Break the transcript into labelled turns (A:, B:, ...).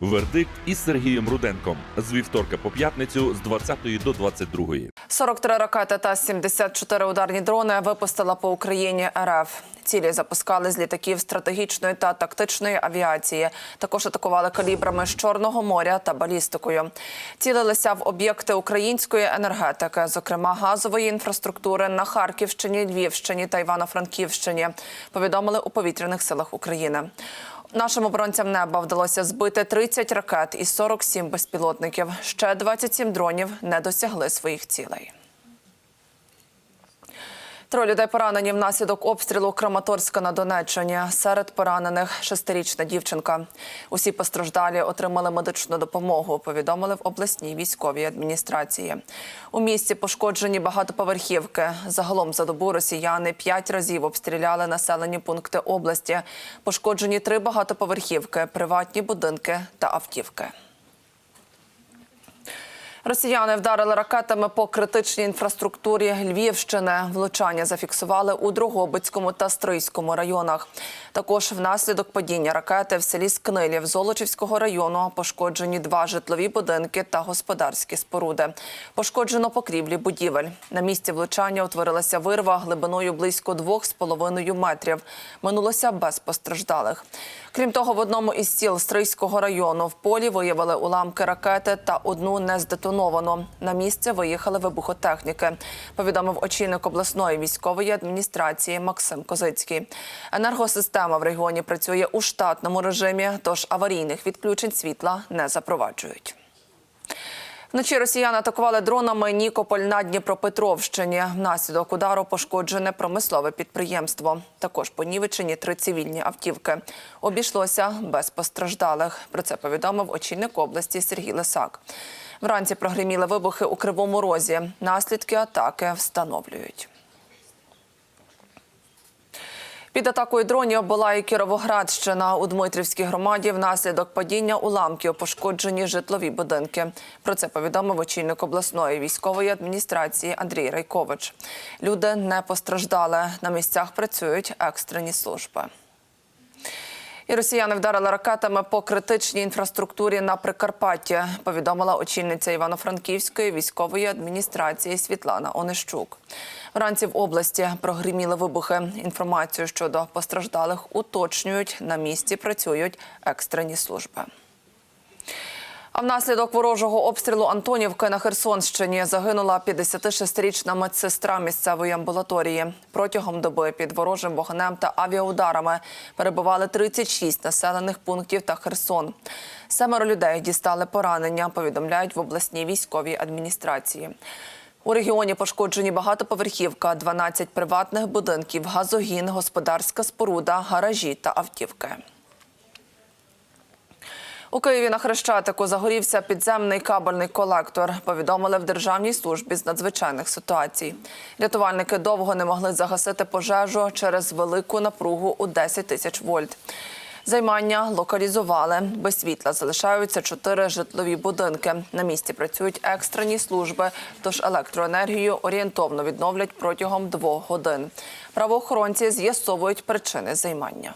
A: Вердикт із Сергієм Руденком з вівторка по п'ятницю з 20 до 22.
B: 43 ракети та 74 ударні дрони випустила по Україні РФ. Цілі запускали з літаків стратегічної та тактичної авіації. Також атакували калібрами з Чорного моря та балістикою. Цілилися в об'єкти української енергетики, зокрема газової інфраструктури на Харківщині, Львівщині та Івано-Франківщині. Повідомили у повітряних силах України. Нашим оборонцям неба вдалося збити 30 ракет і 47 безпілотників. Ще 27 дронів не досягли своїх цілей. Троє людей поранені внаслідок обстрілу Краматорська на Донеччині. Серед поранених шестирічна дівчинка. Усі постраждалі отримали медичну допомогу. Повідомили в обласній військовій адміністрації. У місті пошкоджені багатоповерхівки. Загалом за добу росіяни п'ять разів обстріляли населені пункти області. Пошкоджені три багатоповерхівки, приватні будинки та автівки. Росіяни вдарили ракетами по критичній інфраструктурі Львівщини. Влучання зафіксували у Дрогобицькому та Стрийському районах. Також внаслідок падіння ракети в селі Скнилів Золочівського району пошкоджені два житлові будинки та господарські споруди. Пошкоджено покрівлі будівель. На місці влучання утворилася вирва глибиною близько 2,5 метрів. Минулося без постраждалих. Крім того, в одному із сіл Стрийського району в полі виявили уламки ракети та одну нездетоновану. На місце виїхали вибухотехніки. Повідомив очільник обласної військової адміністрації Максим Козицький. Енергосистема в регіоні працює у штатному режимі, тож аварійних відключень світла не запроваджують. Вночі росіяни атакували дронами Нікополь на Дніпропетровщині. Внаслідок удару пошкоджене промислове підприємство. Також понівечені три цивільні автівки. Обійшлося без постраждалих. Про це повідомив очільник області Сергій Лисак. Вранці прогриміли вибухи у Кривому Розі. Наслідки атаки встановлюють. Під атакою дронів була і Кіровоградщина. У Дмитрівській громаді внаслідок падіння уламків пошкоджені житлові будинки. Про це повідомив очільник обласної військової адміністрації Андрій Райкович. Люди не постраждали. На місцях працюють екстрені служби. І росіяни вдарили ракетами по критичній інфраструктурі на Прикарпатті, повідомила очільниця Івано-Франківської військової адміністрації Світлана Онищук. Вранці в області прогриміли вибухи. Інформацію щодо постраждалих уточнюють. На місці працюють екстрені служби. А внаслідок ворожого обстрілу Антонівки на Херсонщині загинула 56-річна медсестра місцевої амбулаторії. Протягом доби під ворожим вогнем та авіаударами перебували 36 населених пунктів та Херсон. Семеро людей дістали поранення, повідомляють в обласній військовій адміністрації. У регіоні пошкоджені багатоповерхівка, 12 приватних будинків, газогін, господарська споруда, гаражі та автівки. У Києві на Хрещатику загорівся підземний кабельний колектор. Повідомили в Державній службі з надзвичайних ситуацій. Рятувальники довго не могли загасити пожежу через велику напругу у 10 тисяч вольт. Займання локалізували. Без світла залишаються чотири житлові будинки. На місці працюють екстрені служби, тож електроенергію орієнтовно відновлять протягом двох годин. Правоохоронці з'ясовують причини займання.